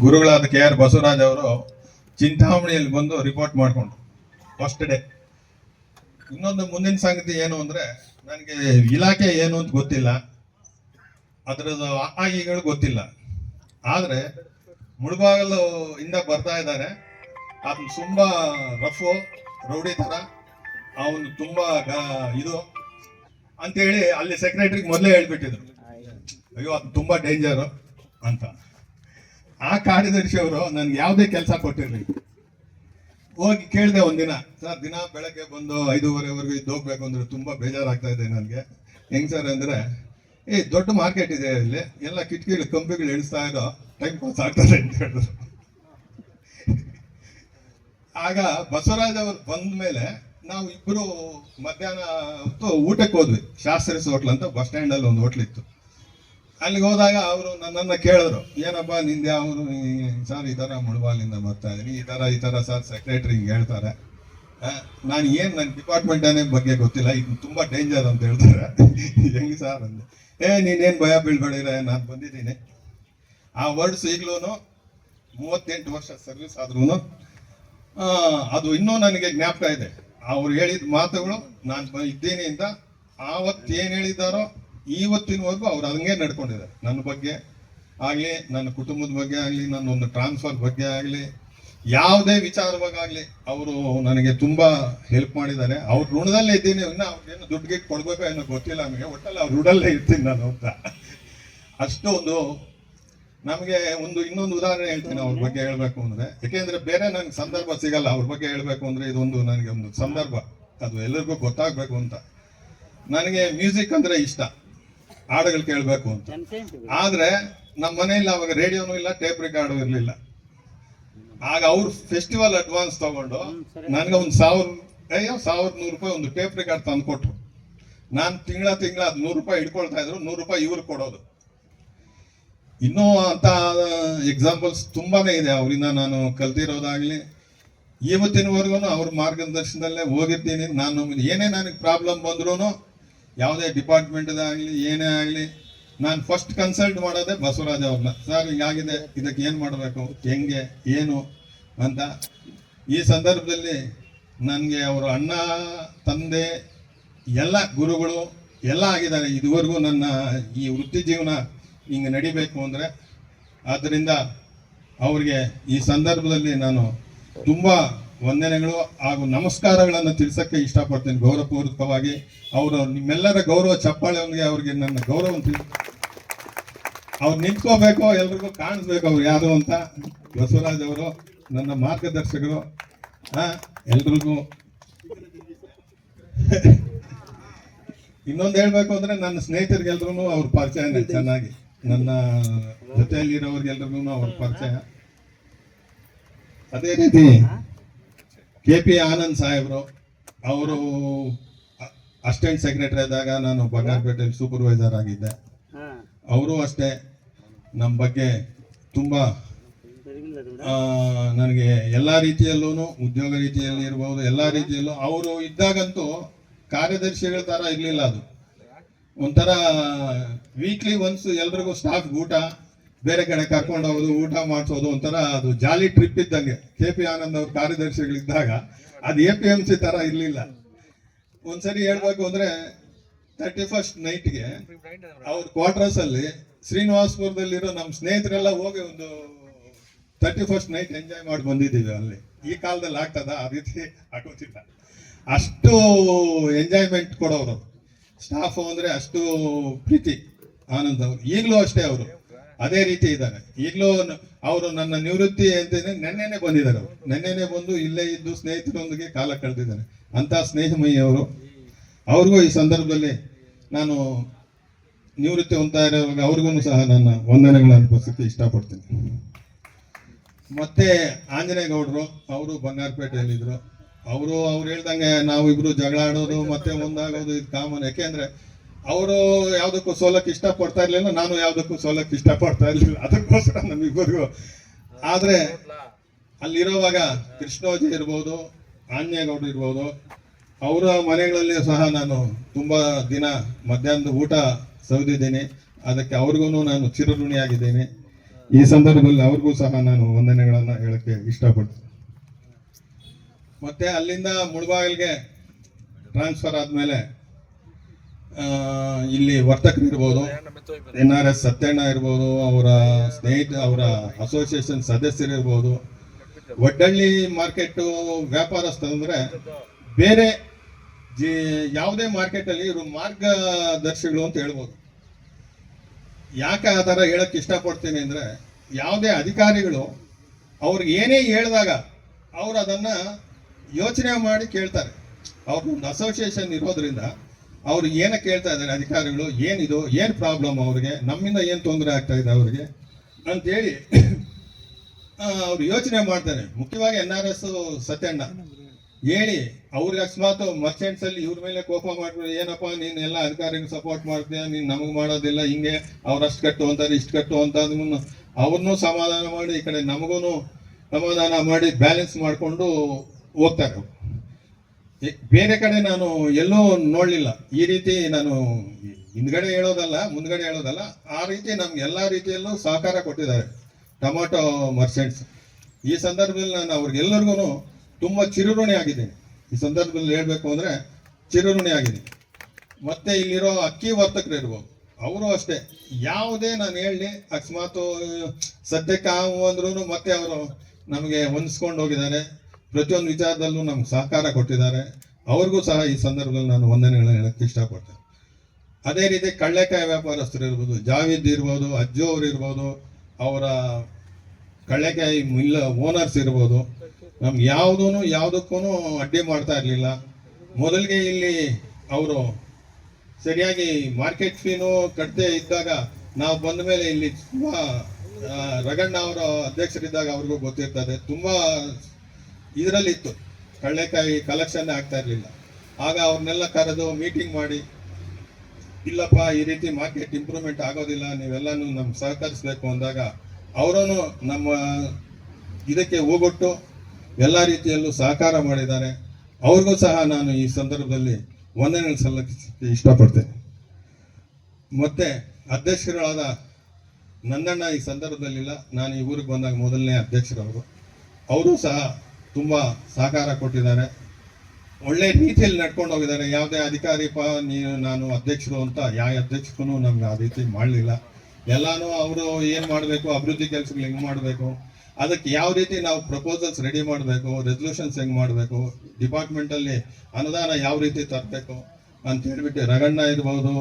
ಗುರುಗಳಾದ K R Basavaraj ಅವರು ಚಿಂತಾಮಣಿಯಲ್ಲಿ ಬಂದು ರಿಪೋರ್ಟ್ ಮಾಡಿಕೊಂಡ್ರು. ಫಸ್ಟ್ ಡೇ ಇನ್ನೊಂದು ಮುಂದಿನ ಸಂಗತಿ ಏನು ಅಂದ್ರೆ, ನನಗೆ ಇಲಾಖೆ ಏನು ಅಂತ ಗೊತ್ತಿಲ್ಲ. ಅದರದ್ದು ಆಗಿಗಳು ಗೊತ್ತಿಲ್ಲ. ಆದ್ರೆ ಮುಳುಬಾಗಲು ಇಂದ ಬರ್ತಾ ಇದ್ದಾರೆ. ಅದನ್ನ ತುಂಬಾ ರಫು ರೌಡಿ ತರ ಅವನು ತುಂಬಾ ಇದು. ಅಂತೇಳಿ ಅಲ್ಲಿ ಸೆಕ್ರೆಟರಿಗೆ ಮೊದಲೇ ಹೇಳ್ಬಿಟ್ಟಿದ್ರು. ಅಯ್ಯೋ, ಅದು ತುಂಬಾ ಡೇಂಜರು ಅಂತ. ಆ ಕಾರ್ಯದರ್ಶಿ ಅವರು ನನ್ಗೆ ಯಾವುದೇ ಕೆಲಸ ಕೊಟ್ಟಿರಲಿ ಹೋಗಿ ಕೇಳಿದೆ ಒಂದಿನ, ಸರ್, ದಿನ ಬೆಳಗ್ಗೆ ಬಂದು ಐದೂವರೆವರೆಗೂ ಇದ್ದು ಹೋಗ್ಬೇಕು ಅಂದ್ರೆ ತುಂಬಾ ಬೇಜಾರಾಗ್ತಾ ಇದೆ ನನಗೆ. ಹೆಂಗ್ ಸರ್ ಅಂದ್ರೆ, ಏ, ದೊಡ್ಡ ಮಾರ್ಕೆಟ್ ಇದೆ ಇಲ್ಲಿ, ಎಲ್ಲ ಕಿಟಕಿಗಳು, ಕಂಬಿಗಳು ಎಣಿಸ್ತಾ ಇರೋ ಟೈಮ್ ಪಾಸ್ ಆಗ್ತದೆ ಅಂತ ಹೇಳಿದ್ರು. ಆಗ ಬಸವರಾಜ್ ಅವರು ಬಂದ ಮೇಲೆ ನಾವು ಇಬ್ರು ಮಧ್ಯಾಹ್ನ ಹೊತ್ತು ಊಟಕ್ಕೆ ಹೋದ್ವಿ. ಶಾಸ್ತ್ರೀಸ್ ಹೋಟ್ಲ್ ಅಂತ ಬಸ್ ಸ್ಟ್ಯಾಂಡ್ ಅಲ್ಲಿ ಒಂದು ಹೋಟ್ಲ್ ಇತ್ತು. ಅಲ್ಲಿಗೆ ಹೋದಾಗ ಅವರು ನನ್ನನ್ನು ಕೇಳಿದ್ರು, ಏನಪ್ಪ ನಿಂದೆ ಅವರು ಸರ್ ಈ ಥರ ಮುಳುಬಾಲಿಂದ ಬರ್ತಾ ಇದ್ದೀನಿ ಈ ಥರ ಈ ಥರ ಸರ್ ಸೆಕ್ರೆಟ್ರಿ ಹಿಂಗೆ ಹೇಳ್ತಾರೆ. ನಾನು ಏನು ನನ್ನ ಡಿಪಾರ್ಟ್ಮೆಂಟ್ ಬಗ್ಗೆ ಗೊತ್ತಿಲ್ಲ, ಇದು ತುಂಬ ಡೇಂಜರ್ ಅಂತ ಹೇಳ್ತಾರೆ. ಹೆಂಗೆ ಸರ್ ಅಂದೆ, ಏ, ನೀನೇನು ಭಯ ಬೀಳ್ಬೇಡಿರ, ನಾನು ಬಂದಿದ್ದೀನಿ. ಆ ವರ್ಡ್ಸ್ ಈಗಲೂ ಮೂವತ್ತೆಂಟು ವರ್ಷ ಸರ್ವಿಸ್ ಆದ್ರೂ ಅದು ಇನ್ನೂ ನನಗೆ ಜ್ಞಾಪಕ ಇದೆ. ಅವ್ರು ಹೇಳಿದ ಮಾತುಗಳು ನಾನು ಇದ್ದೀನಿ ಅಂತ, ಆವತ್ತು ಏನು ಹೇಳಿದಾರೋ ಇವತ್ತಿನವರೆಗೂ ಅವ್ರು ಹಂಗೆ ನಡ್ಕೊಂಡಿದ್ದಾರೆ. ನನ್ನ ಬಗ್ಗೆ ಆಗ್ಲಿ, ನನ್ನ ಕುಟುಂಬದ ಬಗ್ಗೆ ಆಗ್ಲಿ ನನ್ನ ಒಂದು ಟ್ರಾನ್ಸ್ಫರ್ ಬಗ್ಗೆ ಆಗ್ಲಿ, ಯಾವುದೇ ವಿಚಾರವಾಗಲಿ ಅವರು ನನಗೆ ತುಂಬಾ ಹೆಲ್ಪ್ ಮಾಡಿದ್ದಾರೆ. ಅವ್ರ ಋಣದಲ್ಲೇ ಇದ್ದೀನಿ, ಇನ್ನು ಅವ್ರಿಗೇನು ದುಡ್ಡು ಗಿಟ್ಟು ಕೊಡ್ಬೇಕೋ ಏನೋ ಗೊತ್ತಿಲ್ಲ ನಮಗೆ. ಒಟ್ಟಲ್ಲಿ ಅವ್ರ ಋಣಲ್ಲೇ ಇರ್ತೀನಿ ನಾನು ಅಂತ. ಅಷ್ಟೊಂದು ನಮಗೆ ಒಂದು ಇನ್ನೊಂದು ಉದಾಹರಣೆ ಹೇಳ್ತೀನಿ ಅವ್ರ ಬಗ್ಗೆ ಹೇಳಬೇಕು ಅಂದ್ರೆ. ಯಾಕೆಂದ್ರೆ ಬೇರೆ ನನಗೆ ಸಂದರ್ಭ ಸಿಗಲ್ಲ. ಅವ್ರ ಬಗ್ಗೆ ಹೇಳಬೇಕು ಅಂದ್ರೆ ಇದೊಂದು ನನಗೆ ಒಂದು ಸಂದರ್ಭ. ಅದು ಎಲ್ಲರಿಗೂ ಗೊತ್ತಾಗಬೇಕು ಅಂತ. ನನಗೆ ಮ್ಯೂಸಿಕ್ ಅಂದ್ರೆ ಇಷ್ಟ. ಹಾಡುಗಳು ಕೇಳಬೇಕು ಅಂತ. ಆದ್ರೆ ನಮ್ಮ ಮನೆಯಲ್ಲಿ ಅವಾಗ ರೇಡಿಯೋನು ಇಲ್ಲ ಟೇಪ್ ರೆಕಾರ್ಡು ಇರಲಿಲ್ಲ. ಆಗ ಅವ್ರು ಫೆಸ್ಟಿವಲ್ ಅಡ್ವಾನ್ಸ್ ತಗೊಂಡು ನನಗೆ ಒಂದು ಸಾವಿರ ಅಯ್ಯೋ ಸಾವಿರದ ನೂರು ರೂಪಾಯಿ ಒಂದು ಟೇಪ್ ರೆಕಾರ್ಡ್ ತಂದು ಕೊಟ್ರು ನಾನು ತಿಂಗಳ ತಿಂಗಳ ಅದು ನೂರು ರೂಪಾಯಿ ಇಟ್ಕೊಳ್ತಾ ಇದ್ರು ನೂರು ರೂಪಾಯಿ ಇವ್ರು ಕೊಡೋದು. ಇನ್ನೂ ಅಂತ ಎಕ್ಸಾಂಪಲ್ಸ್ ತುಂಬಾನೇ ಇದೆ. ಅವರಿಂದ ನಾನು ಕಲ್ತಿರೋದಾಗ್ಲಿ ಇವತ್ತಿನವರೆಗೂ ಅವ್ರ ಮಾರ್ಗದರ್ಶನದಲ್ಲೇ ಹೋಗಿರ್ತೀನಿ. ನಾನು ಏನೇ ನನಗೆ ಪ್ರಾಬ್ಲಮ್ ಬಂದ್ರೂ ಯಾವುದೇ ಡಿಪಾರ್ಟ್ಮೆಂಟ್ದಾಗಲಿ, ಏನೇ ಆಗಲಿ, ನಾನು ಫಸ್ಟ್ ಕನ್ಸಲ್ಟ್ ಮಾಡೋದೇ ಬಸವರಾಜ್ ಅವ್ರನ್ನ. ಸರ್, ಹಿಂಗಾಗಿದೆ. ಇದಕ್ಕೆ ಏನು ಮಾಡಬೇಕು? ಹೆಂಗೆ? ಏನು? ಅಂತ. ಈ ಸಂದರ್ಭದಲ್ಲಿ ನನಗೆ ಅವರು ಅಣ್ಣ, ತಂದೆ, ಎಲ್ಲ ಗುರುಗಳು ಎಲ್ಲ ಆಗಿದ್ದಾರೆ. ಇದುವರೆಗೂ ನನ್ನ ಈ ವೃತ್ತಿ ಜೀವನ ಹಿಂಗೆ ನಡಿಬೇಕು ಅಂದರೆ, ಆದ್ದರಿಂದ ಅವ್ರಿಗೆ ಈ ಸಂದರ್ಭದಲ್ಲಿ ನಾನು ತುಂಬ ವಂದನೆಗಳು ಹಾಗೂ ನಮಸ್ಕಾರಗಳನ್ನು ತಿಳಿಸಕ್ಕೆ ಇಷ್ಟಪಡ್ತೇನೆ ಗೌರವಪೂರ್ವಕವಾಗಿ. ಅವರು ನಿಮ್ಮೆಲ್ಲರ ಗೌರವ ಚಪ್ಪಾಳೆ ಅವ್ರಿಗೆ ನನ್ನ ಗೌರವ ಅವ್ರು ನಿಂತ್ಕೋಬೇಕು, ಎಲ್ರಿಗೂ ಕಾಣಿಸ್ಬೇಕು ಅವ್ರು ಯಾರು ಅಂತ. ಬಸವರಾಜ್ ಅವರು ನನ್ನ ಮಾರ್ಗದರ್ಶಕರು. ಎಲ್ರಿಗೂ. ಇನ್ನೊಂದು ಹೇಳಬೇಕು ಅಂದ್ರೆ ನನ್ನ ಸ್ನೇಹಿತರಿಗೆಲ್ರೂ ಅವ್ರ ಪರಿಚಯ ಚೆನ್ನಾಗಿ. ನನ್ನ ಜೊತೆಯಲ್ಲಿರೋರಿಗೆಲ್ರಿಗೂ ಅವ್ರ ಪರಿಚಯ. ಅದೇ ರೀತಿ ಕೆ ಪಿ ಆನಂದ್ ಸಾಹೇಬ್ರು ಅವರು ಅಸಿಸ್ಟೆಂಟ್ ಸೆಕ್ರೆಟರಿ ಆದಾಗ ನಾನು ಬಂಗಾರಪೇಟೆಯಲ್ಲಿ ಸೂಪರ್ವೈಸರ್ ಆಗಿದ್ದೆ. ಅವರು ಅಷ್ಟೇ ನಮ್ಮ ಬಗ್ಗೆ ತುಂಬ ನನಗೆ ಎಲ್ಲ ರೀತಿಯಲ್ಲೂ ಉದ್ಯೋಗ ರೀತಿಯಲ್ಲಿ ಇರ್ಬೋದು ಎಲ್ಲ ರೀತಿಯಲ್ಲೂ ಅವರು ಇದ್ದಾಗಂತೂ ಕಾರ್ಯದರ್ಶಿಗಳ ತರ ಇರಲಿಲ್ಲ ಅದು. ಒಂಥರ ವೀಕ್ಲಿ ಒನ್ಸ್ ಎಲ್ರಿಗೂ ಸ್ಟಾಫ್ ಊಟ ಬೇರೆ ಕಡೆ ಕರ್ಕೊಂಡು ಹೋಗೋದು, ಊಟ ಮಾಡಿಸೋದು ಒಂಥರ ಅದು ಜಾಲಿ ಟ್ರಿಪ್ ಇದ್ದಂಗೆ. ಕೆ ಪಿ ಆನಂದ್ ಅವ್ರ ಕಾರ್ಯದರ್ಶಿಗಳಿದ್ದಾಗ ಅದು ಎ ಪಿ ಎಂ ಸಿ ತರ ಇರಲಿಲ್ಲ. ಒಂದ್ಸರಿ ಹೇಳ್ಬೇಕು ಅಂದ್ರೆ ತರ್ಟಿ ಫಸ್ಟ್ ನೈಟ್ಗೆ ಅವ್ರ ಕ್ವಾರ್ಟರ್ಸ್ ಅಲ್ಲಿ ಶ್ರೀನಿವಾಸಪುರದಲ್ಲಿರೋ ನಮ್ಮ ಸ್ನೇಹಿತರೆಲ್ಲ ಹೋಗಿ ಒಂದು ತರ್ಟಿ ಫಸ್ಟ್ ನೈಟ್ ಎಂಜಾಯ್ ಮಾಡಿ ಬಂದಿದ್ದೀವಿ ಅಲ್ಲಿ. ಈ ಕಾಲದಲ್ಲಿ ಆಗ್ತದ? ಆ ರೀತಿ ಆಗೋದಿಲ್ಲ. ಅಷ್ಟು ಎಂಜಾಯ್ಮೆಂಟ್ ಕೊಡೋರು. ಸ್ಟಾಫ್ ಅಂದ್ರೆ ಅಷ್ಟು ಪ್ರೀತಿ ಆನಂದ್ ಅವರು. ಈಗಲೂ ಅಷ್ಟೇ ಅವರು. ಅದೇ ರೀತಿ ಇದ್ದಾರೆ. ಈಗಲೂ ಅವರು ನನ್ನ ನಿವೃತ್ತಿ ಅಂತೇನೆ ನೆನ್ನೆನೆ ಬಂದಿದ್ದಾರೆ ಅವರು. ನೆನ್ನೆನೆ ಬಂದು ಇಲ್ಲೇ ಇದ್ದು ಸ್ನೇಹಿತರೊಂದಿಗೆ ಕಾಲ ಕಳೆದಿದ್ದಾರೆ. ಅಂತ ಸ್ನೇಹಮಯಿ ಅವರು ಅವ್ರಿಗೂ ಈ ಸಂದರ್ಭದಲ್ಲಿ ನಾನು ನಿವೃತ್ತಿ ಹೊಂದ್ತಾ ಇರೋವಾಗ ಅವ್ರಿಗೂ ಸಹ ನನ್ನ ವಂದನೆಗಳನ್ನು ಅರ್ಪಿಸಕ್ಕೆ ಇಷ್ಟಪಡ್ತೀನಿ. ಮತ್ತೆ ಆಂಜನೇಯ ಗೌಡರು ಅವರು ಬಂಗಾರಪೇಟೆಯಲ್ಲಿದ್ರು. ಅವರು ಅವ್ರು ಹೇಳ್ದಂಗೆ ನಾವು ಇಬ್ರು ಜಗಳ ಆಡೋದು, ಮತ್ತೆ ಒಂದಾಗೋದು ಇದು ಕಾಮನ್. ಯಾಕೆಂದ್ರೆ ಅವರು ಯಾವುದಕ್ಕೂ ಸೋಲಕ್ಕೆ ಇಷ್ಟಪಡ್ತಾ ಇರಲಿಲ್ಲ, ನಾನು ಯಾವುದಕ್ಕೂ ಸೋಲಕ್ಕೆ ಇಷ್ಟಪಡ್ತಾ ಇರಲಿಲ್ಲ. ಅದಕ್ಕೋಸ್ಕರ ನಮ್ಮಿಬ್ಬರಿಗೂ ಆದ್ರೆ ಅಲ್ಲಿರುವಾಗ ಕೃಷ್ಣೋಜಿ ಇರ್ಬೋದು ಆಂಜನೇಗೌಡ ಇರ್ಬೋದು, ಅವರ ಮನೆಗಳಲ್ಲಿ ಸಹ ನಾನು ತುಂಬಾ ದಿನ ಮಧ್ಯಾಹ್ನದ ಊಟ ಸವಿದಿದ್ದೇನೆ. ಅದಕ್ಕೆ ಅವ್ರಿಗೂ ನಾನು ಚಿರಋಣಿಯಾಗಿದ್ದೀನಿ. ಈ ಸಂದರ್ಭದಲ್ಲಿ ಅವ್ರಿಗೂ ಸಹ ನಾನು ವಂದನೆಗಳನ್ನು ಹೇಳಕ್ಕೆ ಇಷ್ಟಪಡ್ತೀನಿ. ಮತ್ತೆ ಅಲ್ಲಿಂದ ಮುಳಬಾಗಿಲ್ಗೆ ಟ್ರಾನ್ಸ್ಫರ್ ಆದಮೇಲೆ ಇಲ್ಲಿ ವರ್ತಕರು ಇರ್ಬೋದು, ಎನ್ ಆರ್ ಎಸ್ ಸತ್ಯಣ್ಣ ಇರ್ಬೋದು, ಅವರ ಸ್ನೇಹಿತ, ಅವರ ಅಸೋಸಿಯೇಷನ್ ಸದಸ್ಯರು ಇರ್ಬೋದು. ಒಡ್ಡಳ್ಳಿ ಮಾರ್ಕೆಟ್ ವ್ಯಾಪಾರಸ್ಥರೆ ಬೇರೆ ಜಿ, ಯಾವುದೇ ಮಾರ್ಕೆಟಲ್ಲಿ ಇವರು ಮಾರ್ಗದರ್ಶಿಗಳು ಅಂತ ಹೇಳ್ಬೋದು. ಯಾಕೆ ಆ ಥರ ಹೇಳಕ್ಕೆ ಇಷ್ಟಪಡ್ತೀನಿ ಅಂದರೆ ಯಾವುದೇ ಅಧಿಕಾರಿಗಳು ಅವ್ರಿಗೆ ಏನೇ ಹೇಳಿದಾಗ ಅವ್ರು ಅದನ್ನು ಯೋಚನೆ ಮಾಡಿ ಕೇಳ್ತಾರೆ. ಅವ್ರದ್ದೊಂದು ಅಸೋಸಿಯೇಷನ್ ಇರೋದ್ರಿಂದ ಅವ್ರು ಏನಕ್ಕೆ ಕೇಳ್ತಾ ಇದ್ದಾರೆ ಅಧಿಕಾರಿಗಳು, ಏನಿದು, ಏನು ಪ್ರಾಬ್ಲಮ್ ಅವ್ರಿಗೆ, ನಮ್ಮಿಂದ ಏನು ತೊಂದರೆ ಆಗ್ತಾ ಇದೆ ಅವ್ರಿಗೆ ಅಂತೇಳಿ ಅವ್ರು ಯೋಚನೆ ಮಾಡ್ತಾರೆ. ಮುಖ್ಯವಾಗಿ ಎನ್ ಆರ್ ಎಸ್ ಸತ್ಯಣ್ಣ ಹೇಳಿ, ಅವ್ರಿಗೆ ಅಕಸ್ಮಾತ್ ಮರ್ಚೆಂಟ್ಸ್ ಅಲ್ಲಿ ಇವ್ರ ಮೇಲೆ ಕೋಪ ಮಾಡ್ಬಿಟ್ಟು ಏನಪ್ಪ, ನೀನ್ ಎಲ್ಲ ಅಧಿಕಾರಿಗಳು ಸಪೋರ್ಟ್ ಮಾಡ್ತೀಯ, ನೀನ್ ನಮಗ್ ಮಾಡೋದಿಲ್ಲ, ಹಿಂಗೆ, ಅವ್ರು ಅಷ್ಟು ಕಟ್ಟು ಅಂತಾರೆ, ಇಷ್ಟು ಕಟ್ಟು ಅಂತ ಅವ್ರನ್ನೂ ಸಮಾಧಾನ ಮಾಡಿ, ಈ ಕಡೆ ನಮಗೂ ಸಮಾಧಾನ ಮಾಡಿ ಬ್ಯಾಲೆನ್ಸ್ ಮಾಡಿಕೊಂಡು ಹೋಗ್ತಾರೆ ಬೇರೆ ಕಡೆ ನಾನು ಎಲ್ಲೂ ನೋಡಲಿಲ್ಲ. ಈ ರೀತಿ ನಾನು ಹಿಂದ್ಗಡೆ ಹೇಳೋದಲ್ಲ, ಮುಂದ್ಗಡೆ ಹೇಳೋದಲ್ಲ, ಆ ರೀತಿ ನಮ್ಗೆ ಎಲ್ಲ ರೀತಿಯಲ್ಲೂ ಸಹಕಾರ ಕೊಟ್ಟಿದ್ದಾರೆ ಟೊಮಾಟೊ ಮರ್ಚೆಂಟ್ಸ್. ಈ ಸಂದರ್ಭದಲ್ಲಿ ನಾನು ಅವ್ರಿಗೆಲ್ಲರಿಗೂ ತುಂಬ ಚಿರುಋಣಿ ಆಗಿದ್ದೀನಿ. ಈ ಸಂದರ್ಭದಲ್ಲಿ ಹೇಳಬೇಕು ಅಂದರೆ ಚಿರುಋಣಿ ಆಗಿದ್ದೀನಿ. ಮತ್ತೆ ಇಲ್ಲಿರೋ ಅಕ್ಕಿ ವರ್ತಕರು ಇರ್ಬೋದು ಅವರು ಅಷ್ಟೇ. ಯಾವುದೇ ನಾನು ಹೇಳಿ ಅಕಸ್ಮಾತ್, ಸದ್ಯಕ್ಕೆ ಅಂದ್ರೂ ಮತ್ತೆ ಅವರು ನಮಗೆ ಹೊಂದಿಸ್ಕೊಂಡು ಹೋಗಿದ್ದಾರೆ. ಪ್ರತಿಯೊಂದು ವಿಚಾರದಲ್ಲೂ ನಮ್ಗೆ ಸಹಕಾರ ಕೊಟ್ಟಿದ್ದಾರೆ. ಅವ್ರಿಗೂ ಸಹ ಈ ಸಂದರ್ಭದಲ್ಲಿ ನಾನು ವಂದನೆಗಳನ್ನ ಹೇಳಕ್ಕೆ ಇಷ್ಟಪಡ್ತೇನೆ. ಅದೇ ರೀತಿ ಕಳ್ಳೆಕಾಯಿ ವ್ಯಾಪಾರಸ್ಥರು ಇರ್ಬೋದು, ಜಾವೀದ್ ಇರ್ಬೋದು, ಅಜ್ಜು ಅವ್ರು ಇರ್ಬೋದು, ಅವರ ಕಳ್ಳೆಕಾಯಿ ಮಿಲ್ ಓನರ್ಸ್ ಇರ್ಬೋದು ನಮ್ಗೆ ಯಾವುದೂ ಯಾವುದಕ್ಕೂ ಅಡ್ಡಿ ಮಾಡ್ತಾ ಇರಲಿಲ್ಲ. ಮೊದಲಿಗೆ ಇಲ್ಲಿ ಅವರು ಸರಿಯಾಗಿ ಮಾರ್ಕೆಟ್ ಫೀನು ಕಟ್ಟದೇ ಇದ್ದಾಗ ನಾವು ಬಂದ ಮೇಲೆ ಇಲ್ಲಿ ತುಂಬ ರಗಣ್ಣ ಅವರ ಅಧ್ಯಕ್ಷರಿದ್ದಾಗ ಅವ್ರಿಗೂ ಗೊತ್ತಿರ್ತದೆ. ತುಂಬ ಇದರಲ್ಲಿತ್ತು. ಕಳ್ಳೆಕಾಯಿ ಕಲೆಕ್ಷನ್ ಆಗ್ತಾ ಇರಲಿಲ್ಲ. ಆಗ ಅವ್ರನ್ನೆಲ್ಲ ಕರೆದು ಮೀಟಿಂಗ್ ಮಾಡಿ, ಇಲ್ಲಪ್ಪ, ಈ ರೀತಿ ಮಾರ್ಕೆಟ್ ಇಂಪ್ರೂವ್ಮೆಂಟ್ ಆಗೋದಿಲ್ಲ, ನೀವೆಲ್ಲಾನು ನಮ್ಗೆ ಸಹಕರಿಸಬೇಕು ಅಂದಾಗ ಅವರೂ ನಮ್ಮ ಇದಕ್ಕೆ ಹೋಗೊಟ್ಟು ಎಲ್ಲ ರೀತಿಯಲ್ಲೂ ಸಹಕಾರ ಮಾಡಿದ್ದಾರೆ. ಅವ್ರಿಗೂ ಸಹ ನಾನು ಈ ಸಂದರ್ಭದಲ್ಲಿ ವಂದನೆ ಸಲ್ಲಿಸಲಿಕ್ಕೆ ಇಷ್ಟಪಡ್ತೇನೆ. ಮತ್ತೆ ಅಧ್ಯಕ್ಷರಾದ ನಂದಣ್ಣ ಈ ಸಂದರ್ಭದಲ್ಲಿಲ್ಲ. ನಾನು ಈ ಊರಿಗೆ ಬಂದಾಗ ಮೊದಲನೇ ಅಧ್ಯಕ್ಷರವರು. ಅವರು ಸಹ ತುಂಬ ಸಹಕಾರ ಕೊಟ್ಟಿದ್ದಾರೆ. ಒಳ್ಳೆ ರೀತಿಯಲ್ಲಿ ನಡ್ಕೊಂಡು ಹೋಗಿದ್ದಾರೆ. ಯಾವುದೇ ಅಧಿಕಾರಿ ಪ ನೀನು ನಾನು ಅಧ್ಯಕ್ಷರು ಅಂತ ಯಾವ ಅಧ್ಯಕ್ಷಕ್ಕೂ ನಮ್ಗೆ ಆ ರೀತಿ ಮಾಡಲಿಲ್ಲ. ಎಲ್ಲಾನು ಅವರು ಏನು ಮಾಡಬೇಕು, ಅಭಿವೃದ್ಧಿ ಕೆಲಸಗಳು ಹೆಂಗೆ ಮಾಡಬೇಕು, ಅದಕ್ಕೆ ಯಾವ ರೀತಿ ನಾವು ಪ್ರಪೋಸಲ್ಸ್ ರೆಡಿ ಮಾಡಬೇಕು ರೆಸಲ್ಯೂಷನ್ಸ್ ಹೆಂಗೆ ಮಾಡಬೇಕು ಡಿಪಾರ್ಟ್ಮೆಂಟಲ್ಲಿ ಅನುದಾನ ಯಾವ ರೀತಿ ತರಬೇಕು ಅಂತ ಹೇಳ್ಬಿಟ್ಟು ರಗಣ್ಣ ಇರ್ಬೋದು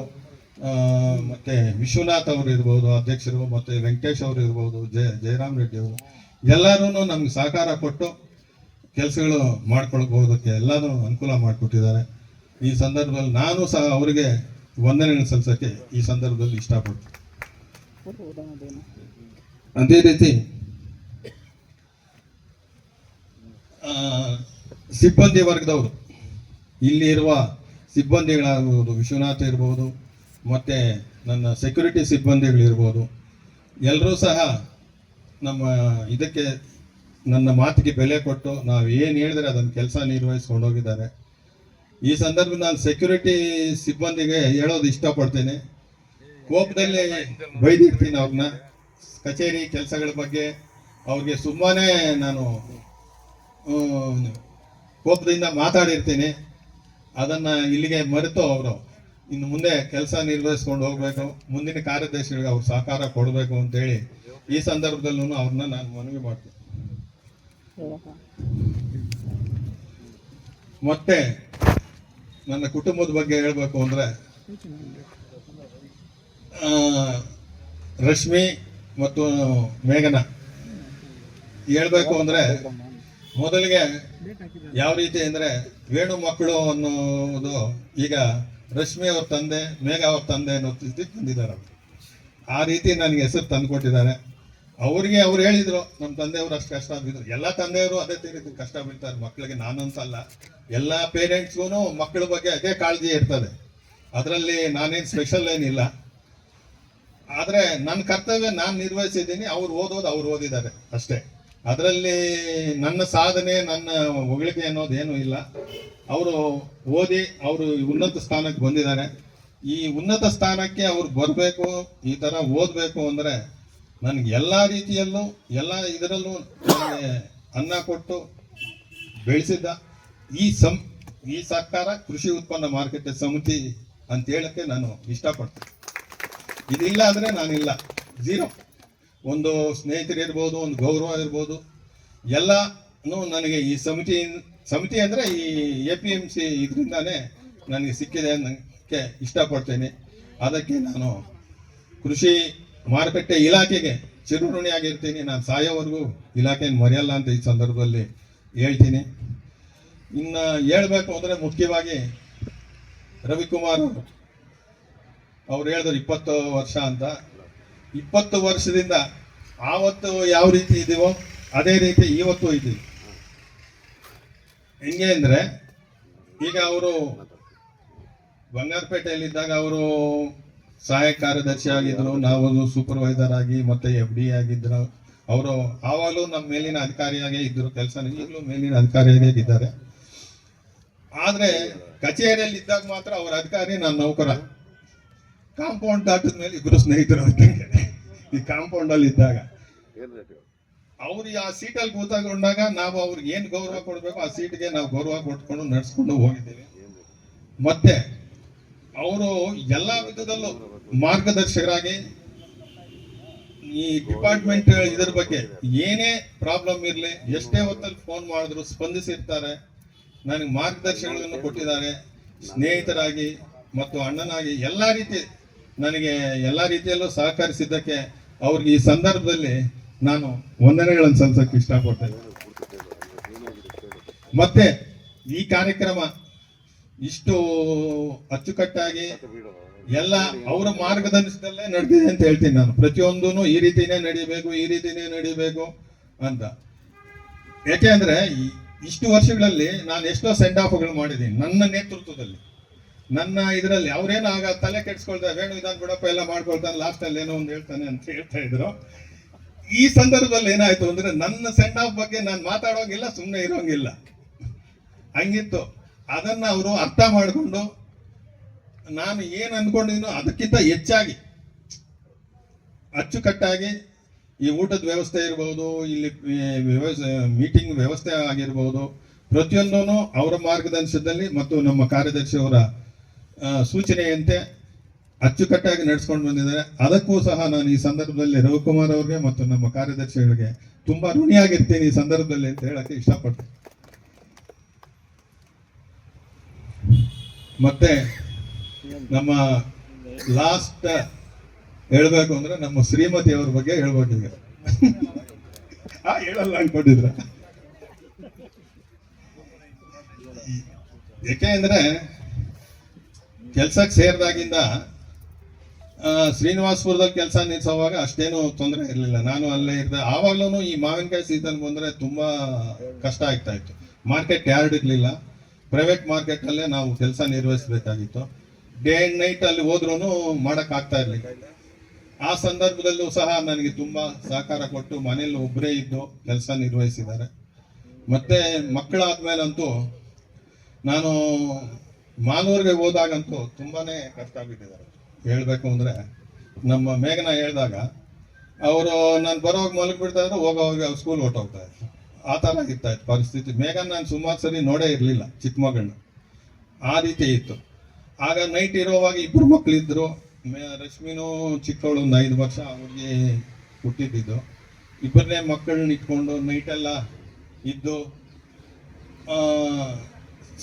ಮತ್ತು ವಿಶ್ವನಾಥ್ ಅವರು ಇರ್ಬೋದು, ಅಧ್ಯಕ್ಷರು, ಮತ್ತೆ ವೆಂಕಟೇಶ್ ಅವರು ಇರ್ಬೋದು ಜಯ ಜಯರಾಮ್ ರೆಡ್ಡಿ ಅವರು ಎಲ್ಲರೂ ನಮ್ಗೆ ಸಹಕಾರ ಕೊಟ್ಟು ಕೆಲಸಗಳು ಮಾಡ್ಕೊಳ್ಬೋದಕ್ಕೆ ಎಲ್ಲಾನು ಅನುಕೂಲ ಮಾಡಿಕೊಟ್ಟಿದ್ದಾರೆ. ಈ ಸಂದರ್ಭದಲ್ಲಿ ನಾನು ಸಹ ಅವರಿಗೆ ವಂದನೆ ಸಲ್ಲಿಸೋಕ್ಕೆ ಈ ಸಂದರ್ಭದಲ್ಲಿ ಇಷ್ಟಪಡ್ತೀನಿ. ಅದೇ ರೀತಿ ಸಿಬ್ಬಂದಿ ವರ್ಗದವರು, ಇಲ್ಲಿರುವ ಸಿಬ್ಬಂದಿಗಳಾಗಬಹುದು ವಿಶ್ವನಾಥ್ ಇರ್ಬೋದು, ಮತ್ತು ನನ್ನ ಸೆಕ್ಯೂರಿಟಿ ಸಿಬ್ಬಂದಿಗಳಿರ್ಬೋದು ಎಲ್ಲರೂ ಸಹ ನಮ್ಮ ಇದಕ್ಕೆ ನನ್ನ ಮಾತಿಗೆ ಬೆಲೆ ಕೊಟ್ಟು ನಾವು ಏನು ಹೇಳಿದ್ರೆ ಅದನ್ನು ಕೆಲಸ ನಿರ್ವಹಿಸ್ಕೊಂಡು ಹೋಗಿದ್ದಾರೆ. ಈ ಸಂದರ್ಭದಲ್ಲಿ ನಾನು ಸೆಕ್ಯೂರಿಟಿ ಸಿಬ್ಬಂದಿಗೆ ಹೇಳೋದು ಇಷ್ಟಪಡ್ತೀನಿ. ಕೋಪದಲ್ಲಿ ಬೈದಿರ್ತೀನಿ ಅವ್ರನ್ನ ಕಚೇರಿ ಕೆಲಸಗಳ ಬಗ್ಗೆ ಅವ್ರಿಗೆ ಸುಮ್ಮನೆ ನಾನು ಕೋಪದಿಂದ ಮಾತಾಡಿರ್ತೀನಿ. ಅದನ್ನು ಇಲ್ಲಿಗೆ ಮರೆತು ಅವರು. ಇನ್ನು ಮುಂದೆ ಕೆಲಸ ನಿರ್ವಹಿಸ್ಕೊಂಡು ಹೋಗಬೇಕು. ಮುಂದಿನ ಕಾರ್ಯದರ್ಶಿಗಳಿಗೆ ಅವ್ರು ಸಹಕಾರ ಕೊಡಬೇಕು ಅಂತೇಳಿ ಈ ಸಂದರ್ಭದಲ್ಲೂ ಅವ್ರನ್ನ ನಾನು ಮನವಿ ಮಾಡ್ತೀನಿ. ಮತ್ತೆ ನನ್ನ ಕುಟುಂಬದ ಬಗ್ಗೆ ಹೇಳ್ಬೇಕು ಅಂದ್ರೆ ರಶ್ಮಿ ಮತ್ತು ಮೇಘನ ಹೇಳ್ಬೇಕು ಅಂದ್ರೆ ಮೊದಲಿಗೆ ಯಾವ ರೀತಿ ಅಂದ್ರೆ ವೇಣು ಮಕ್ಕಳು ಅನ್ನೋದು ಈಗ ರಶ್ಮಿ ಅವ್ರ ತಂದೆ, ಮೇಘ ಅವ್ರ ತಂದೆ ಅನ್ನೋ ಸ್ಥಿತಿಗೆ ಬಂದಿದ್ದಾರೆ. ಆ ರೀತಿ ನನಗೆ ಹೆಸರು ತಂದುಕೊಟ್ಟಿದ್ದಾರೆ. ಅವ್ರಿಗೆ ಅವ್ರು ಹೇಳಿದ್ರು ನಮ್ಮ ತಂದೆಯವರು ಅಷ್ಟು ಕಷ್ಟ ಬಿದ್ದರು ಎಲ್ಲ ತಂದೆಯವರು ಅದೇ ರೀತಿ ಕಷ್ಟ ಬೀಳ್ತಾರೆ ಮಕ್ಕಳಿಗೆ ನಾನಂತಲ್ಲ ಎಲ್ಲ ಪೇರೆಂಟ್ಸ್ಗೂ ಮಕ್ಕಳ ಬಗ್ಗೆ ಅದೇ ಕಾಳಜಿ ಇರ್ತದೆ. ಅದರಲ್ಲಿ ನಾನೇನು ಸ್ಪೆಷಲ್ ಏನಿಲ್ಲ. ಆದ್ರೆ ನನ್ನ ಕರ್ತವ್ಯ ನಾನು ನಿರ್ವಹಿಸಿದ್ದೀನಿ, ಅವ್ರು ಓದೋದು ಅವ್ರು ಓದಿದ್ದಾರೆ ಅಷ್ಟೇ. ಅದರಲ್ಲಿ ನನ್ನ ಸಾಧನೆ, ನನ್ನ ಹೊಗಳಿಕೆ ಅನ್ನೋದು ಏನೂ ಇಲ್ಲ. ಅವರು ಓದಿ, ಅವರು ಉನ್ನತ ಸ್ಥಾನಕ್ಕೆ ಬಂದಿದ್ದಾರೆ. ಈ ಉನ್ನತ ಸ್ಥಾನಕ್ಕೆ ಅವ್ರು ಬರಬೇಕು, ಈ ತರ ಓದಬೇಕು ಅಂದ್ರೆ ನನಗೆ ಎಲ್ಲ ರೀತಿಯಲ್ಲೂ, ಎಲ್ಲ ಇದರಲ್ಲೂ ನನಗೆ ಅನ್ನ ಕೊಟ್ಟು ಬೆಳೆಸಿದ್ದ ಈ ಸಂ, ಈ ಸರ್ಕಾರ ಕೃಷಿ ಉತ್ಪನ್ನ ಮಾರುಕಟ್ಟೆ ಸಮಿತಿ ಅಂತ ಹೇಳಕ್ಕೆ ನಾನು ಇಷ್ಟಪಡ್ತೀನಿ. ಇದಿಲ್ಲ ಅಂದರೆ ನಾನಿಲ್ಲ. ಝೀರೋ ಒಂದು ಸ್ನೇಹಿತರು ಇರ್ಬೋದು, ಒಂದು ಗೌರವ ಇರ್ಬೋದು, ಎಲ್ಲನೂ ನನಗೆ ಈ ಸಮಿತಿ ಸಮಿತಿ ಅಂದರೆ ಈ ಎ ಪಿ ಎಂ ಸಿ ಇದರಿಂದಾನೇ ನನಗೆ ಸಿಕ್ಕಿದೆ ಅನ್ನೋಕ್ಕೆ ಇಷ್ಟಪಡ್ತೇನೆ. ಅದಕ್ಕೆ ನಾನು ಕೃಷಿ ಮಾರುಕಟ್ಟೆ ಇಲಾಖೆಗೆ ಚಿರುಋಣಿಯಾಗಿರ್ತೀನಿ ನಾನು ಸಾಯೋವರೆಗೂ ಇಲಾಖೆಯನ್ನು ಮರೆಯಲ್ಲ ಅಂತ ಈ ಸಂದರ್ಭದಲ್ಲಿ ಹೇಳ್ತೀನಿ. ಇನ್ನು ಹೇಳ್ಬೇಕು ಅಂದರೆ ಮುಖ್ಯವಾಗಿ ರವಿಕುಮಾರ್ ಅವರು, ಅವ್ರು ಹೇಳಿದ್ರು ಇಪ್ಪತ್ತು ವರ್ಷ ಅಂತ. ಇಪ್ಪತ್ತು ವರ್ಷದಿಂದ ಆವತ್ತು ಯಾವ ರೀತಿ ಇದೀವೋ ಅದೇ ರೀತಿ ಇವತ್ತು ಇದ್ದೀವಿ ಹೆಂಗೆ ಅಂದರೆ ಈಗ ಅವರು ಬಂಗಾರಪೇಟೆಯಲ್ಲಿದ್ದಾಗ ಅವರು ಸಹಾಯಕ ಕಾರ್ಯದರ್ಶಿ ಆಗಿದ್ರು ನಾವು ಸೂಪರ್ವೈಸರ್ ಆಗಿ ಮತ್ತೆ ಎಫ್ ಡಿ ಆಗಿದ್ರು. ಅವರು ಆವಾಗಲೂ ನಮ್ಮ ಮೇಲಿನ ಅಧಿಕಾರಿಯಾಗೇ ಇದ್ರು ಕೆಲಸ ಈಗಲೂ ಮೇಲಿನ ಅಧಿಕಾರಿಯಾಗೇ ಇದ್ದಾರೆ. ಆದ್ರೆ ಕಚೇರಿಯಲ್ಲಿ ಇದ್ದಾಗ ಮಾತ್ರ ಅವರ ಅಧಿಕಾರಿ ನನ್ನ ನೌಕರ. ಕಾಂಪೌಂಡ್ ದಾಟಿದ ಮೇಲೆ ಇಬ್ಬರು ಸ್ನೇಹಿತರು ಈ ಕಾಂಪೌಂಡ್ ಅಲ್ಲಿ ಇದ್ದಾಗ. ಅವ್ರು ಆ ಸೀಟಲ್ಲಿ ಕೂತಾಗೊಂಡಾಗ ನಾವು ಅವ್ರಿಗೆ ಏನ್ ಗೌರವ ಕೊಡ್ಬೇಕು ಆ ಸೀಟ್ಗೆ ನಾವು ಗೌರವ ಕೊಟ್ಕೊಂಡು ನಡ್ಸ್ಕೊಂಡು ಹೋಗಿದ್ದೀವಿ. ಮತ್ತೆ ಅವರು ಎಲ್ಲ ವಿಧದಲ್ಲೂ ಮಾರ್ಗದರ್ಶಕರಾಗಿ ಈ ಡಿಪಾರ್ಟ್ಮೆಂಟ್ ಇದರ ಬಗ್ಗೆ ಏನೇ ಪ್ರಾಬ್ಲಮ್ ಇರಲಿ, ಎಷ್ಟೇ ಹೊತ್ತಲ್ಲಿ ಫೋನ್ ಮಾಡಿದ್ರು ಸ್ಪಂದಿಸಿರ್ತಾರೆ. ನನಗೆ ಮಾರ್ಗದರ್ಶನಗಳನ್ನು ಕೊಟ್ಟಿದ್ದಾರೆ. ಸ್ನೇಹಿತರಾಗಿ ಮತ್ತು ಅಣ್ಣನಾಗಿ ಎಲ್ಲ ರೀತಿ ನನಗೆ ಎಲ್ಲ ರೀತಿಯಲ್ಲೂ ಸಹಕರಿಸಿದ್ದಕ್ಕೆ ಅವ್ರಿಗೆ ಈ ಸಂದರ್ಭದಲ್ಲಿ ನಾನು ವಂದನೆಗಳನ್ನು ಸಲ್ಲಿಸಕ್ಕೆ ಇಷ್ಟಪಡ್ತೇನೆ. ಮತ್ತೆ ಈ ಕಾರ್ಯಕ್ರಮ ಇಷ್ಟು ಅಚ್ಚುಕಟ್ಟಾಗಿ ಎಲ್ಲ ಅವರ ಮಾರ್ಗದರ್ಶನದಲ್ಲೇ ನಡೆದಿದೆ ಅಂತ ಹೇಳ್ತೀನಿ ನಾನು. ಪ್ರತಿಯೊಂದೂ ಈ ರೀತಿನೇ ನಡಿಬೇಕು ಈ ರೀತಿನೇ ನಡಿಬೇಕು ಅಂತ. ಯಾಕೆ ಅಂದ್ರೆ ಇಷ್ಟು ವರ್ಷಗಳಲ್ಲಿ ನಾನು ಎಷ್ಟೋ ಸೆಂಡ್ ಆಫ್ಗಳು ಮಾಡಿದ್ದೀನಿ ನನ್ನ ನೇತೃತ್ವದಲ್ಲಿ. ನನ್ನ ಇದರಲ್ಲಿ ಅವ್ರೇನು ಆಗ ತಲೆ ಕೆಡಿಸ್ಕೊಳ್ತಾ ವೇಣು ವಿಧಾನ ಬಿಡಪ್ಪ ಎಲ್ಲ ಮಾಡ್ಕೊಳ್ತಾನೆ ಲಾಸ್ಟಲ್ಲಿ ಏನೋ ಒಂದು ಹೇಳ್ತಾನೆ ಅಂತ ಹೇಳ್ತಾ ಇದ್ರು. ಈ ಸಂದರ್ಭದಲ್ಲಿ ಏನಾಯ್ತು ಅಂದ್ರೆ ನನ್ನ ಸೆಂಡ್ ಆಫ್ ಬಗ್ಗೆ ನಾನು ಮಾತಾಡೋಂಗಿಲ್ಲ ಸುಮ್ಮನೆ ಇರೋಂಗಿಲ್ಲ. ಹಂಗಿತ್ತು. ಅದನ್ನ ಅವರು ಅರ್ಥ ಮಾಡಿಕೊಂಡು ನಾನು ಏನು ಅನ್ಕೊಂಡಿದ್ದೀನೋ ಅದಕ್ಕಿಂತ ಹೆಚ್ಚಾಗಿ, ಅಚ್ಚುಕಟ್ಟಾಗಿ ಈ ಊಟದ ವ್ಯವಸ್ಥೆ ಇರ್ಬೋದು, ಇಲ್ಲಿ ಮೀಟಿಂಗ್ ವ್ಯವಸ್ಥೆ ಆಗಿರ್ಬೋದು ಪ್ರತಿಯೊಂದೂ ಅವರ ಮಾರ್ಗದರ್ಶನದಲ್ಲಿ ಮತ್ತು ನಮ್ಮ ಕಾರ್ಯದರ್ಶಿಯವರ ಸೂಚನೆಯಂತೆ ಅಚ್ಚುಕಟ್ಟಾಗಿ ನಡೆಸ್ಕೊಂಡು ಬಂದಿದ್ದಾರೆ. ಅದಕ್ಕೂ ಸಹ ನಾನು ಈ ಸಂದರ್ಭದಲ್ಲಿ ರವಿಕುಮಾರ್ ಅವ್ರಿಗೆ ಮತ್ತು ನಮ್ಮ ಕಾರ್ಯದರ್ಶಿಗಳಿಗೆ ತುಂಬಾ ಋಣಿಯಾಗಿರ್ತೀನಿ ಈ ಸಂದರ್ಭದಲ್ಲಿ ಅಂತ ಹೇಳಕ್ಕೆ ಇಷ್ಟಪಡ್ತೀನಿ. ಮತ್ತೆ ನಮ್ಮ ಲಾಸ್ಟ್ ಹೇಳ್ಬೇಕು ಅಂದ್ರೆ ನಮ್ಮ ಶ್ರೀಮತಿ ಅವ್ರ ಬಗ್ಗೆ ಹೇಳ್ಬೇಕು ಈಗ ಆ ಹೇಳಲ್ಲ. ಅನ್ಕೊಂಡಿದ್ರ ಯಾಕೆ ಅಂದ್ರೆ ಕೆಲ್ಸಕ್ಕೆ ಸೇರಿದಾಗಿಂದ ಶ್ರೀನಿವಾಸ್ಪುರದಲ್ಲಿ ಶ್ರೀನಿವಾಸಪುರದಲ್ಲಿ ಕೆಲಸ ನಿಲ್ಸೋವಾಗ ಅಷ್ಟೇನು ತೊಂದರೆ ಇರಲಿಲ್ಲ. ನಾನು ಅಲ್ಲೇ ಇದ್ದೆ ಆವಾಗ್ಲೂ ಈ ಮಾವಿನಕಾಯಿ ಸೀಸನ್ ಬಂದ್ರೆ ತುಂಬಾ ಕಷ್ಟ ಆಗ್ತಾ ಇತ್ತು. ಮಾರ್ಕೆಟ್ ಯಾರ್ಡ್ ಇರ್ಲಿಲ್ಲ. ಪ್ರೈವೇಟ್ ಮಾರ್ಕೆಟ್ ಅಲ್ಲೇ ನಾವು ಕೆಲಸ ನಿರ್ವಹಿಸಬೇಕಾಗಿತ್ತು. ಡೇ ಅಂಡ್ ನೈಟ್ ಅಲ್ಲಿ ಹೋದ್ರೂ ಮಾಡಕ್ ಆಗ್ತಾ ಇರ್ಲಿಲ್ಲ. ಆ ಸಂದರ್ಭದಲ್ಲೂ ಸಹ ನನಗೆ ತುಂಬಾ ಸಹಕಾರ ಕೊಟ್ಟು ಮನೆಯಲ್ಲಿ ಒಬ್ಬರೇ ಇದ್ದು ಕೆಲಸ ನಿರ್ವಹಿಸಿದ್ದಾರೆ. ಮತ್ತೆ ಮಕ್ಕಳಾದ್ಮೇಲಂತೂ ನಾನು ಮಾನವರಿಗೆ ಹೋದಾಗಂತೂ ತುಂಬಾನೇ ಕಷ್ಟ ಬಿಟ್ಟಿದ್ದಾರೆ ಹೇಳಬೇಕು ಅಂದ್ರೆ ನಮ್ಮ ಮೇಘನ ಹೇಳಿದಾಗ, ಅವರು ನಾನು ಬರೋವಾಗ ಮಲಗಿಬಿಡ್ತಾ ಇದ್ರು ಹೋಗೋವಾಗ ಸ್ಕೂಲ್ ಹೊಟ್ಟೋಗ್ತಾ ಇದ್ರು. ಆ ಥರ ಪರಿಸ್ಥಿತಿ. ಮೇಘನ್ ನಾನು ಸುಮಾರು ಸರಿ ನೋಡೇ ಇರಲಿಲ್ಲ, ಚಿಕ್ಕ ಆ ರೀತಿ ಇತ್ತು. ಆಗ ನೈಟ್ ಇರೋವಾಗ ಇಬ್ಬರು ಮಕ್ಕಳಿದ್ರು ಮೇ- ರಶ್ಮಿನೂ ಚಿಕ್ಕವಳು ಒಂದು ಐದು ವರ್ಷ ಅವ್ರಿಗೆ ಹುಟ್ಟಿದ್ದು ಇಬ್ಬರನ್ನೇ ಮಕ್ಕಳನ್ನ ಇಟ್ಕೊಂಡು ನೈಟೆಲ್ಲ ಇದ್ದು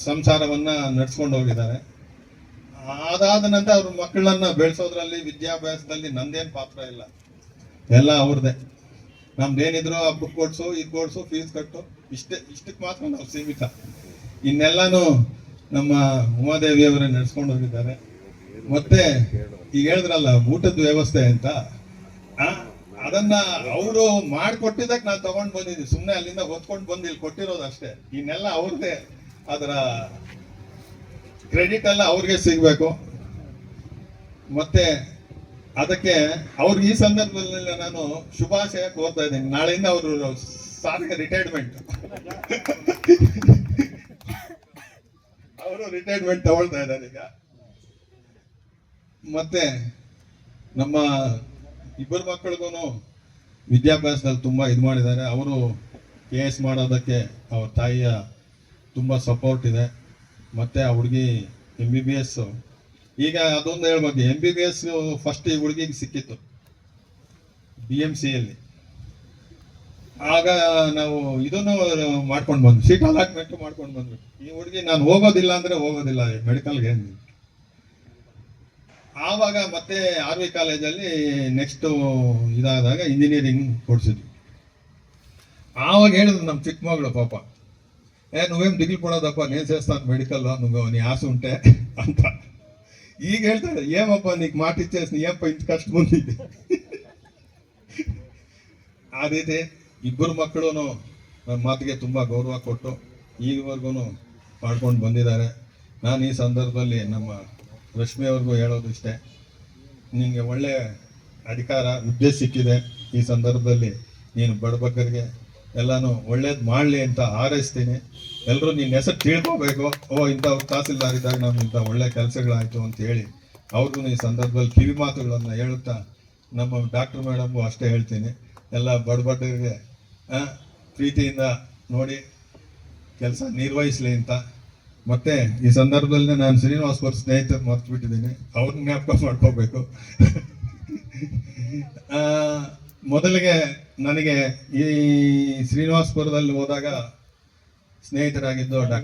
ಸಂಸಾರವನ್ನ ನಡ್ಸ್ಕೊಂಡು ಹೋಗಿದ್ದಾರೆ. ಅದಾದ ನಂತರ ಅವ್ರ ಮಕ್ಕಳನ್ನ ಬೆಳೆಸೋದ್ರಲ್ಲಿ, ವಿದ್ಯಾಭ್ಯಾಸದಲ್ಲಿ ನಂದೇನು ಪಾತ್ರ ಇಲ್ಲ. ಎಲ್ಲ ಅವ್ರದ್ದೇ ನಮ್ದೇನಿದ್ರು ಬುಕ್ ಕೊಡ್ಸು ಇದು ಕೊಡ್ಸು ಫೀಸ್ ಕಟ್ಟು ಇಷ್ಟೇ ಇಷ್ಟಕ್ಕೆ ಮಾತ್ರ ನಾವು ಸೀಮಿತ. ಇನ್ನೆಲ್ಲಾನು ನಮ್ಮ ಉಮಾದೇವಿ ಅವರೇ ನಡ್ಸ್ಕೊಂಡು ಹೋಗಿದ್ದಾರೆ. ಮತ್ತೆ ಈಗ ಹೇಳಿದ್ರಲ್ಲ ಊಟದ ವ್ಯವಸ್ಥೆ ಅಂತ. ಆ, ಅದನ್ನ ಅವರು ಮಾಡಿಕೊಟ್ಟಿದ್ದಕ್ಕೆ ನಾನು ತಗೊಂಡು ಬಂದಿದ್ದೀನಿ. ಸುಮ್ಮನೆ ಅಲ್ಲಿಂದ ಹೊತ್ಕೊಂಡು ಬಂದು ಇಲ್ಲಿ ಕೊಟ್ಟಿರೋದು ಅಷ್ಟೇ. ಇನ್ನೆಲ್ಲ ಅವ್ರದ್ದೇ ಅದರ ಕ್ರೆಡಿಟ್ ಎಲ್ಲ ಅವ್ರಿಗೆ ಸಿಗಬೇಕು. ಮತ್ತೆ ಅದಕ್ಕೆ ಅವ್ರಿಗೆ ಈ ಸಂದರ್ಭದಲ್ಲಿ ನಾನು ಶುಭಾಶಯ ಕೋರ್ತಾ ಇದ್ದೀನಿ. ನಾಳೆಯಿಂದ ಅವರು ಸಾಧಕ ರಿಟೈರ್ಮೆಂಟ್ ಅವರು ರಿಟೈರ್ಮೆಂಟ್ ತಗೊಳ್ತಾ ಇದ್ದಾರೆ ಈಗ. ಮತ್ತೆ ನಮ್ಮ ಇಬ್ಬರು ಮಕ್ಕಳಿಗೂ ವಿದ್ಯಾಭ್ಯಾಸದಲ್ಲಿ ತುಂಬ ಇದು ಮಾಡಿದ್ದಾರೆ. ಅವರು ಕೆ ಎಸ್ ಮಾಡೋದಕ್ಕೆ ಅವ್ರ ತಾಯಿಯ ತುಂಬ ಸಪೋರ್ಟ್ ಇದೆ. ಮತ್ತು ಆ ಹುಡುಗಿ ಎಂ ಬಿ ಬಿ ಎಸ್ ಈಗ ಅದೊಂದು ಹೇಳ್ಬೇಕು M B B S first ಈ ಹುಡುಗಿಗೆ ಸಿಕ್ಕಿತ್ತು ಬಿ ಎಮ್ ಸಿಯಲ್ಲಿ ಆಗ ನಾವು ಇದನ್ನು ಮಾಡ್ಕೊಂಡು ಬಂದ್ವಿ ಸೀಟ್ ಅಲಾಟ್ಮೆಂಟ್ ಮಾಡ್ಕೊಂಡು ಬಂದ್ವಿ ಈ ಹುಡುಗಿ ನಾನು ಹೋಗೋದಿಲ್ಲ ಅಂದ್ರೆ ಹೋಗೋದಿಲ್ಲ ಮೆಡಿಕಲ್ಗೆ ಆವಾಗ ಮತ್ತೆ ಆರ್ ವಿ ಕಾಲೇಜಲ್ಲಿ ನೆಕ್ಸ್ಟ್ ಇದಾದಾಗ ಇಂಜಿನಿಯರಿಂಗ್ ಕೊಡ್ಸಿದ್ವಿ ಆವಾಗ ಹೇಳಿದ್ರು ನಮ್ಮ ಚಿಕ್ಕ ಮಗಳು ಪಾಪ ಏ నువ్వేం దిగులు పడదప్ప నేను చేస్తాను మెడికల్ నువ్వు నీ ఆశ ఉంటే అంట ಈಗ ಹೇಳ್ತಾಳೆ ఏమప్ప నీకు మాట ఇచ్చేసి ఏమప్ప ఇంత కష్టం ఉంది ಆ ರೀತಿ ಇಬ್ಬರು ಮಕ್ಕಳು ನನ್ನ ಮಾತಿಗೆ ತುಂಬ ಗೌರವ ಕೊಟ್ಟು ಈವರೆಗೂ ಮಾಡ್ಕೊಂಡು ಬಂದಿದ್ದಾರೆ ನಾನು ಈ ಸಂದರ್ಭದಲ್ಲಿ ನಮ್ಮ ರಶ್ಮಿ ಅವ್ರಿಗೂ ಹೇಳೋದು ಇಷ್ಟೇ ನಿನಗೆ ಒಳ್ಳೆ ಅಧಿಕಾರ ಹುದ್ದೆ ಸಿಕ್ಕಿದೆ ಈ ಸಂದರ್ಭದಲ್ಲಿ ನೀನು ಬಡಬಗ್ಗರಿಗೆ ಎಲ್ಲಾನು ಒಳ್ಳೇದು ಮಾಡಲಿ ಅಂತ ಹಾರೈಸ್ತೀನಿ ಎಲ್ಲರೂ ನಿನ್ನ ಹೆಸರು ತಿಳ್ಕೋಬೇಕು. ಓ, ಇಂಥ ತಹಸೀಲ್ದಾರ್ ಇದ್ದಾಗ ನಮ್ಗೆ ಇಂಥ ಒಳ್ಳೆ ಕೆಲಸಗಳಾಯಿತು ಅಂತ ಹೇಳಿ ಅವ್ರಿಗೂ ಈ ಸಂದರ್ಭದಲ್ಲಿ ಕಿವಿ ಮಾತುಗಳನ್ನು ಹೇಳುತ್ತಾ ನಮ್ಮ ಡಾಕ್ಟರ್ ಮೇಡಮ್ಗೂ ಅಷ್ಟೇ ಹೇಳ್ತೀನಿ. ಎಲ್ಲ ಬಡಬಡ್ಡರಿಗೆ ಪ್ರೀತಿಯಿಂದ ನೋಡಿ ಕೆಲಸ ನಿರ್ವಹಿಸಲಿ ಅಂತ. ಮತ್ತೆ ಈ ಸಂದರ್ಭದಲ್ಲಿ ನಾನು ಶ್ರೀನಿವಾಸ್ ಅವ್ರ ಸ್ನೇಹಿತರು ಮರ್ತು ಬಿಟ್ಟಿದ್ದೀನಿ ಅವ್ರನ್ನ ಜ್ಞಾಪಕ ಮಾಡ್ಕೋಬೇಕು. ಮೊದಲಿಗೆ ನನಗೆ ಈ ಶ್ರೀನಿವಾಸ್ಪುರದಲ್ಲಿ ಹೋದಾಗ ಸ್ನೇಹಿತರಾಗಿದ್ದು ಡಾಕ್ಟರ್